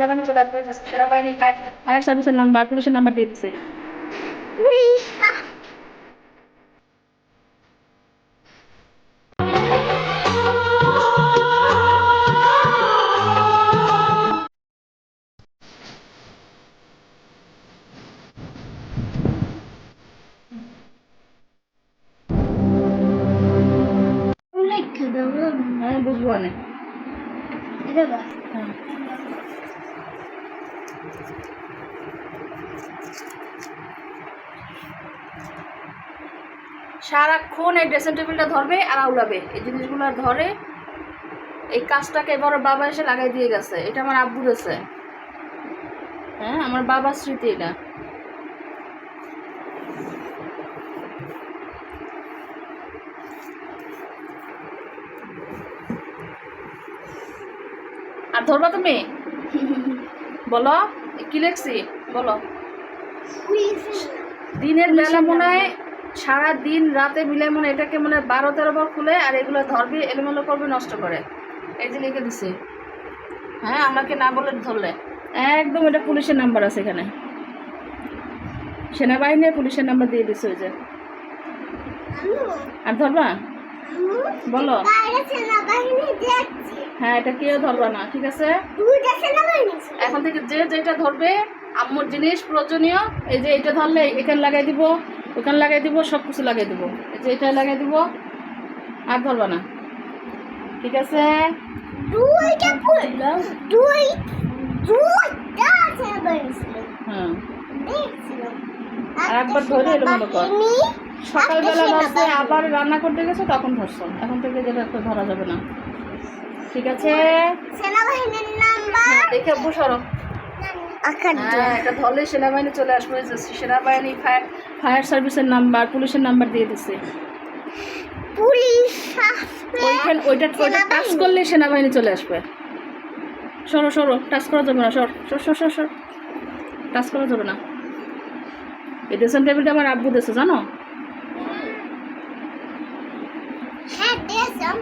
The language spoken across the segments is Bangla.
সেনাবাহিনী চলে আসবে সেনাবাহিনী ফায়ার সার্ভিসের নাম্বার পুলিশের নাম্বার দিয়ে দিচ্ছে। আমি বুঝব না সারাক্ষণ এই ড্রেসিং টেবিলটা ধরবে আর আউলাবে। এই জিনিসগুলো ধরে এই কাজটাকে এবার বাবা এসে লাগাই দিয়ে গেছে। এটা আমার আব্বু দিয়েছে হ্যাঁ আমার বাবার স্মৃতি এটা। আর ধরবা তুমি? বলো কি লেখছি? বলো। দিনের বেলা মনে হয় সারা দিন রাতে মিলে মনে এটাকে মনে হয় বারো তেরো বার খুলে আর এগুলো ধরবে এলোমেলো করবে নষ্ট করে। এই যে লিখে দিছি। হ্যাঁ আমাকে না বলে ধরলে। একদম এটা পুলিশের নাম্বার আছে এখানে। সেনাবাহিনীর পুলিশের নাম্বার দিয়ে দিছে ওই যে। আর ধরবা? বলো। হ্যাঁ এটা কেউ ধরবে না ঠিক আছে? এখন থেকে যে যেটা ধরবে আম্মুর জিনিস প্রয়োজনীয় এই যে এটা ধরলে এখানে লাগাই দিব ওখানে লাগাই দিব সব কিছু লাগাই দিব। এই যে এটা লাগাই দিব আর ধরবে না। ঠিক আছে? হ্যাঁ। আর একবার ধরে এলোমেলো কর। সকালবেলা আবার রান্না করতে গেছে তখন ধরছো। এখন থেকে যেটা ধরা যাবে না। ঠিক আছে? সেনাবাহিনীর নাম্বার? হ্যাঁ, দেখে বসরো হ্যাঁ ধরলে সেনাবাহিনী চলে আসবে সেনাবাহিনী ফায়ার ফায়ার সার্ভিসের নাম্বার পুলিশের নাম্বার দিয়ে দিছে। পুলিশ ওইখান ওইটা ওইটা টাচ করলে সেনাবাহিনী চলে আসবে। সরো সরো টাচ করা যাবে না সর সর সর সর সর। টাচ করা যাবে না। এই ড্রেসিং টেবিলটা আমার আব্বু দিয়েছে জানো হ্যাঁ দিয়েছেন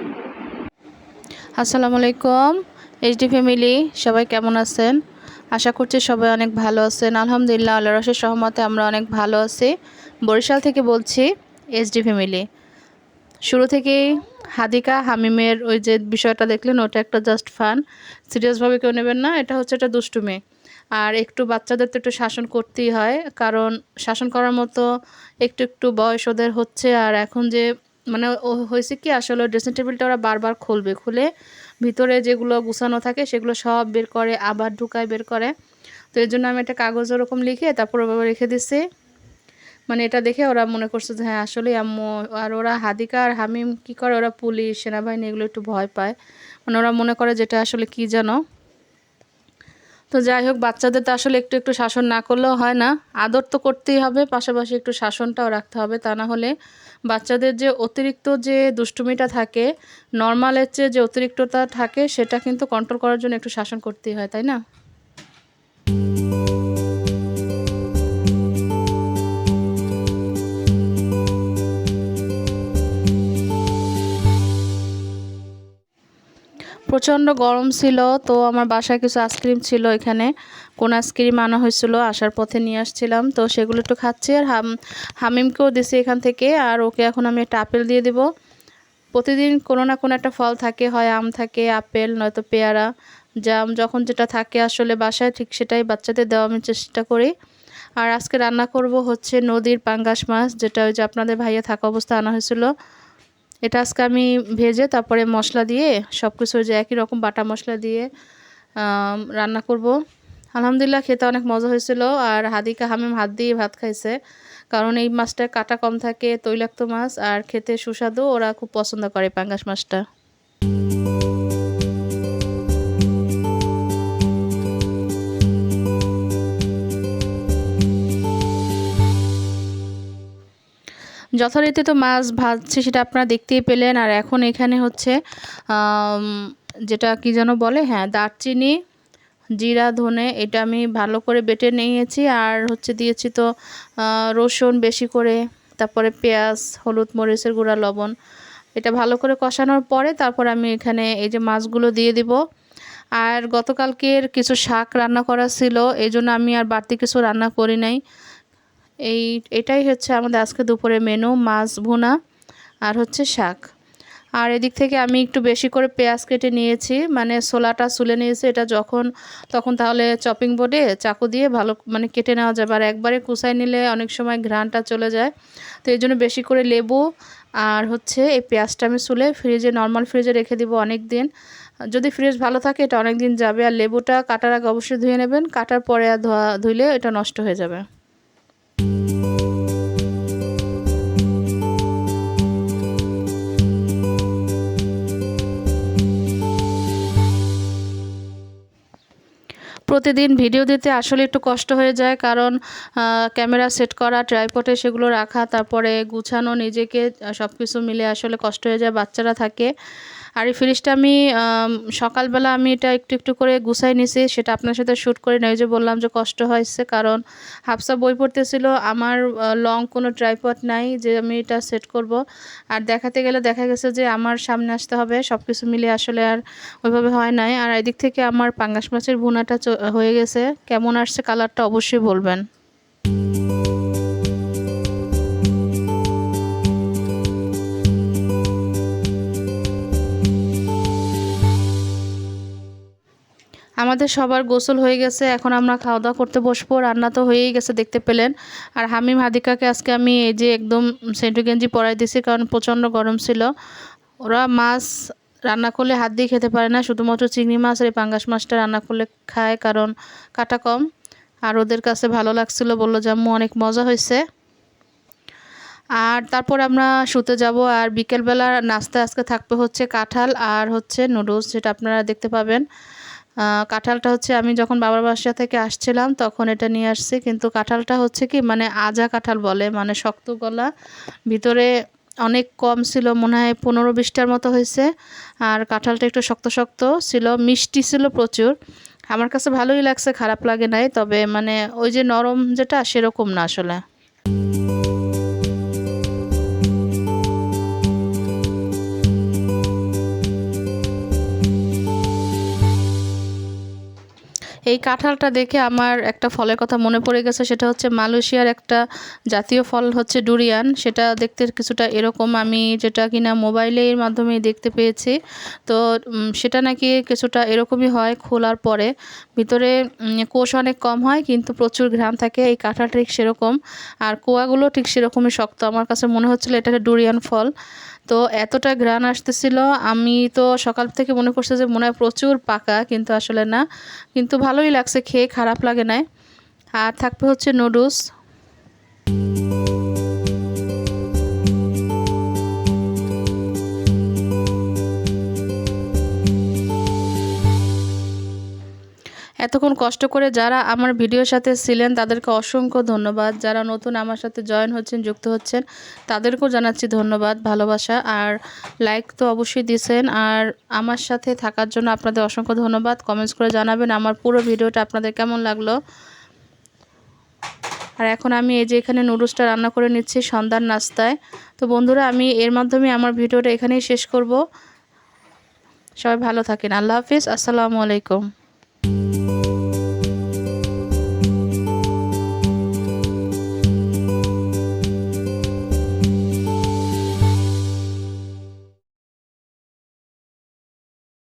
আসসালামু আলাইকুম এইচডি ফ্যামিলি সবাই কেমন আছেন? আশা করছি সবাই অনেক ভালো আছেন। আলহামদুলিল্লাহ আল্লাহ রসের সহমতে আমরা অনেক ভালো আছি। বরিশাল থেকে বলছি এইচডি ফ্যামিলি শুরু থেকেই হাদিকা হামিমের ওই যে বিষয়টা দেখলেন, ওটা একটা জাস্ট ফান সিরিয়াসভাবে কেউ নেবেন না, এটা হচ্ছে একটা দুষ্টুমি। আর একটু বাচ্চাদের তো একটু শাসন করতেই হয়, কারণ শাসন করার মতো একটু একটু বয়স ওদের হচ্ছে, আর এখন যে মানে ও হয়েছে কি, আসলে ড্রেসিং টেবিলটা ওরা বারবার খুলবে। খুলে ভিতরে যেগুলো গুছানো থাকে সেগুলো সব বের করে, আবার ঢুকায় বের করে। তো এর জন্য আমি একটা কাগজ ওরকম লিখে তারপর রেখে দিছি। মানে এটা দেখে ওরা মনে করছে যে হ্যাঁ আসলেই আম্মু আর ওরা হাদিকা আর হামিম কী করে? ওরা পুলিশ, সেনাবাহিনী, এগুলো একটু ভয় পায়। মানে ওরা মনে করে যেটা আসলে কি জানো তো যাই হোক, বাচ্চাদের তো আসলে একটু একটু শাসন না করলেও হয় না। আদর তো করতেই হবে, পাশাপাশি একটু শাসনটাও রাখতে হবে। তা না হলে বাচ্চাদের যে অতিরিক্ত যে দুষ্টুমিটা থাকে নর্মালের চেয়ে যে অতিরিক্ততা থাকে, সেটা কিন্তু কন্ট্রোল করার জন্য একটু শাসন করতেই হয়, তাই না? প্রচণ্ড গরম ছিল, তো আমার বাসায় কিছু আইসক্রিম ছিল এখানে। কোন আইসক্রিম আনা হয়েছিল, আসার পথে নিয়ে আসছিলাম। তো সেগুলো একটু খাচ্ছি আর হাম, হামিমকেও দিছি এখান থেকে আর ওকে এখন আমি একটা আপেল দিয়ে দিব। প্রতিদিন কোনো না কোনো একটা ফল থাকে, হয় আম থাকে, আপেল, নয়তো পেয়ারা, জাম, যখন যেটা থাকে আসলে বাসায় ঠিক সেটাই বাচ্চাদের দেওয়া আমি চেষ্টা করি। আর আজকে রান্না করব হচ্ছে নদীর পাঙ্গাস মাছ, যেটা ওই যে আপনাদের ভাইয়া থাকা অবস্থা আনা হয়েছিল। এটা আজকে আমি ভেজে তারপরে মশলা দিয়ে সব কিছু যে একই রকম বাটা মশলা দিয়ে রান্না করব। আলহামদুলিল্লাহ খেতে অনেক মজা হয়েছিল আর হাদিকা হামিম হাত দিয়ে ভাত খাইছে। কারণ এই মাছটা কাটা কম থাকে, তৈলাক্ত মাছ আর খেতে সুস্বাদু, ওরা খুব পছন্দ করে পাঙ্গাস মাছটা। যথারীতি তো মাছ ভাজছি, সেটা আপনারা দেখতেই পেলেন। আর এখন এখানে হচ্ছে যেটা কি যেন বলে হ্যাঁ দারচিনি, জিরা, ধনে, এটা আমি ভালো করে বেটে নিয়েছি। আর হচ্ছে দিয়েছি তো রসুন বেশি করে, তারপরে পেঁয়াজ, হলুদ মরিচের গুঁড়া, লবণ। এটা ভালো করে কষানোর পরে তারপর আমি এখানে এই যে মাছগুলো দিয়ে দিব। আর গতকালকের কিছু শাক রান্না করা ছিল এই জন্য আমি আর বাড়তি কিছু রান্না করি নাই। এই, এটাই হচ্ছে আমাদের আজকে দুপুরে মেনু মাছ, ভুনা আর হচ্ছে শাক। আর এদিক থেকে আমি একটু বেশি করে পেঁয়াজ কেটে নিয়েছি মানে ছোলাটা সুলে নিয়েছি, এটা যখন, তখন তাহলে চপিং বোর্ডে চাকু দিয়ে ভালো মানে কেটে নেওয়া যাবে। আর একবারে কুচাই নিলে অনেক সময় ঘ্রাণটা চলে যায়। তো এই জন্য বেশি করে লেবু আর হচ্ছে এই পেঁয়াজটা আমি সুলে ফ্রিজে নর্মাল ফ্রিজে রেখে দিব অনেক দিন যদি ফ্রিজ ভালো থাকে এটা অনেক দিন যাবে। আর লেবুটা কাটার আগে অবশ্যই ধুয়ে নেবেন, কাটার পরে আর ধোয়া, ধুইলে এটা নষ্ট হয়ে যাবে। প্রতিদিন ভিডিও দিতে আসলে একটু কষ্ট হয়ে যায়। কারণ ক্যামেরা সেট করা ট্রাইপটে সেগুলো রাখা, তারপরে গুছানো, নিজেকে সব কিছু মিলে আসলে কষ্ট হয়ে যায়, বাচ্চারা থাকে। আর এই ফ্রিজটা আমি, সকালবেলা আমি এটা একটু একটু করে গুছাই নিছি, সেটা আপনার সাথে শ্যুট করে নেই যে বললাম যে কষ্ট হয়েছে, কারণ হাফসা বই পড়তেছিল, আমার লং কোনো ট্রাইপড নাই যে আমি এটা সেট করব। আর দেখাতে গেলে দেখা গেছে যে আমার সামনে আসতে হবে সব কিছু মিলে আসলে আর ওইভাবে হয় নাই। আর এদিক থেকে আমার পাঙ্গাস মাছের ভুনাটা হয়ে গেছে, কেমন আসছে কালারটা অবশ্যই বলবেন। আমাদের সবার গোসল হয়ে গেছে, এখন আমরা খাওয়া দাওয়া করতে বসবো, রান্না তো হয়েই গেছে দেখতে পেলেন। আর হামিম হাদিকাকে আজকে আমি এই যে একদম সেন্টু গেঞ্জি পরাই দিয়েছি কারণ প্রচণ্ড গরম ছিল। ওরা মাছ রান্না করলে হাত দিয়ে খেতে পারে না, শুধুমাত্র চিংড়ি মাছ আর এই পাঙ্গাস মাছটা রান্না করলে খায় কারণ কাটা কম। আর ওদের কাছে ভালো লাগছিল, বলল যে আম্মু অনেক মজা হয়েছে। আর তারপর আমরা শুতে যাব, আর বিকেলবেলা নাস্তা আজকে থাকবে হচ্ছে কাঁঠাল আর হচ্ছে নুডলস, যেটা আপনারা দেখতে পাবেন। কাঁঠালটা হচ্ছে আমি যখন বাবার বাসা থেকে আসছিলাম তখন এটা নিয়ে আসছি। কিন্তু কাঁঠালটা হচ্ছে কি মানে আজা কাঁঠাল বলে মানে শক্ত গলা, ভিতরে অনেক কম ছিল, মনে হয় পনেরো বিশটার মতো হয়েছে। আর কাঁঠালটা একটু শক্ত শক্ত ছিল, মিষ্টি ছিল প্রচুর। আমার কাছে ভালোই লাগছে, খারাপ লাগে নাই, তবে মানে ওই যে নরম যেটা সেরকম না আসলে। এই কাঁঠালটা দেখে আমার একটা ফলের কথা মনে পড়ে গেছে, সেটা হচ্ছে মালয়েশিয়ার একটা জাতীয় ফল হচ্ছে ডুরিয়ান। সেটা দেখতে কিছুটা এরকম, আমি যেটা কিনা মোবাইলের মাধ্যমে দেখতে পেয়েছি। তো সেটা নাকি কিছুটা এরকমই হয় খোলার পরে। ভিতরে কোষ অনেক কম হয়, কিন্তু প্রচুর ঘ্রাণ থাকে, এই কাঁঠালটা ঠিক সেরকম। আর কোয়াগুলো ঠিক সেরকমই শক্ত, আমার কাছে মনে হচ্ছিল এটা ডুরিয়ান ফল। তো এতটা ঘ্রাণ আসতেছিল, আমি তো সকাল থেকে মনে করছে যে মনে হয় প্রচুর পাকা, কিন্তু আসলে না। কিন্তু ভালোই লাগছে, খেয়ে খারাপ লাগে নাই। আর থাকবে হচ্ছে নুডলস। এতক্ষণ কষ্ট করে যারা আমার ভিডিওর সাথে ছিলেন, তাদেরকে অসংখ্য ধন্যবাদ। যারা নতুন আমার সাথে জয়েন হচ্ছেন, যুক্ত হচ্ছেন, তাদেরকেও জানাচ্ছি ধন্যবাদ, ভালোবাসা। আর লাইক তো অবশ্যই দিয়েছেন আর আমার সাথে থাকার জন্য আপনাদের অসংখ্য ধন্যবাদ। কমেন্টস করে জানাবেন আমার পুরো ভিডিওটা আপনাদের কেমন লাগল। আর এখন আমি এই যে এখানে নুডলসটা রান্না করে নিচ্ছি সন্ধ্যার নাস্তায়। তো বন্ধুরা, আমি এর মাধ্যমে আমার ভিডিওটা এখানেই শেষ করব। সবাই ভালো থাকেন। আল্লাহ হাফিজ। আসসালামু আলাইকুম।